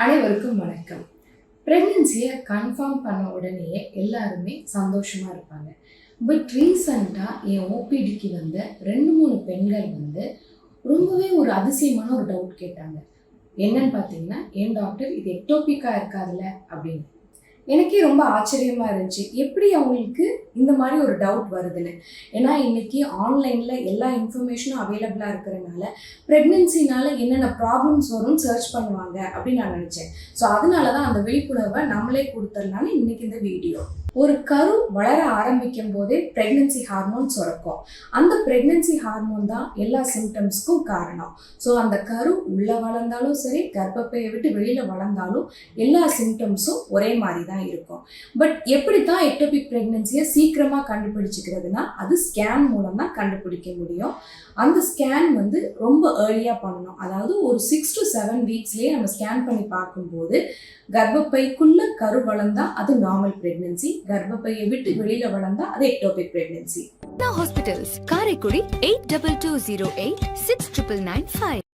அனைவருக்கும் வணக்கம். ப்ரெக்னென்சியை கன்ஃபார்ம் பண்ண உடனேயே எல்லாருமே சந்தோஷமாக இருப்பாங்க. பட் ரீசண்டாக என் ஓபிடிக்கு வந்த ரெண்டு மூணு பெண்கள் வந்து ரொம்பவே ஒரு அதிசயமான ஒரு டவுட் கேட்டாங்க. என்னன்னு பார்த்தீங்கன்னா என் டாக்டர் இது எக்டோபிக்காக இருக்காதுல்ல? அப்படின்னு. எனக்கே ரொம்ப ஆச்சரியமாக இருந்துச்சு. எப்படி அவங்களுக்கு இந்த மாதிரி ஒரு டவுட் வருதுன்னு. ஏன்னா இன்னைக்கு ஆன்லைனில் எல்லா இன்ஃபர்மேஷனும் அவைலபிளாக இருக்கிறனால ப்ரெக்னென்சினால என்னென்ன ப்ராப்ளம்ஸ் வரும்னு சர்ச் பண்ணுவாங்க அப்படின்னு நான் நினச்சேன். ஸோ அதனால தான் அந்த விழிப்புணர்வை நம்மளே கொடுத்துடலான்னு இன்னைக்கு இந்த வீடியோ ஒரு கரு வளர ஆரம்பிக்கும் போதே ப்ரெக்னென்சி ஹார்மோன் சுரக்கும். அந்த ப்ரெக்னென்சி ஹார்மோன் தான் எல்லா சிம்டம்ஸ்க்கும் காரணம். ஸோ அந்த கரு உள்ளே வளர்ந்தாலும் சரி கர்ப்பப்பையை விட்டு வெளியில் வளர்ந்தாலும் எல்லா சிம்டம்ஸும் ஒரே மாதிரி தான் இருக்கும். பட் எப்படி தான் எக்டோபிக் ப்ரெக்னென்சியை சீக்கிரமாக கண்டுபிடிச்சிக்கிறதுனா அது ஸ்கேன் மூலம் தான் கண்டுபிடிக்க முடியும். அந்த ஸ்கேன் வந்து ரொம்ப ஏர்லியாக பண்ணணும். அதாவது ஒரு சிக்ஸ் டு செவன் வீக்ஸ்லேயே நம்ம ஸ்கேன் பண்ணி பார்க்கும்போது கர்ப்பப்பைக்குள்ளே கரு வளர்ந்தால் அது நார்மல் பிரெக்னன்சி கர்ப்பப்பையை விட்டு வெளியில வளர்ந்தா அது ectopic pregnancy Now Hospitals, Karaikudi 8220 69995.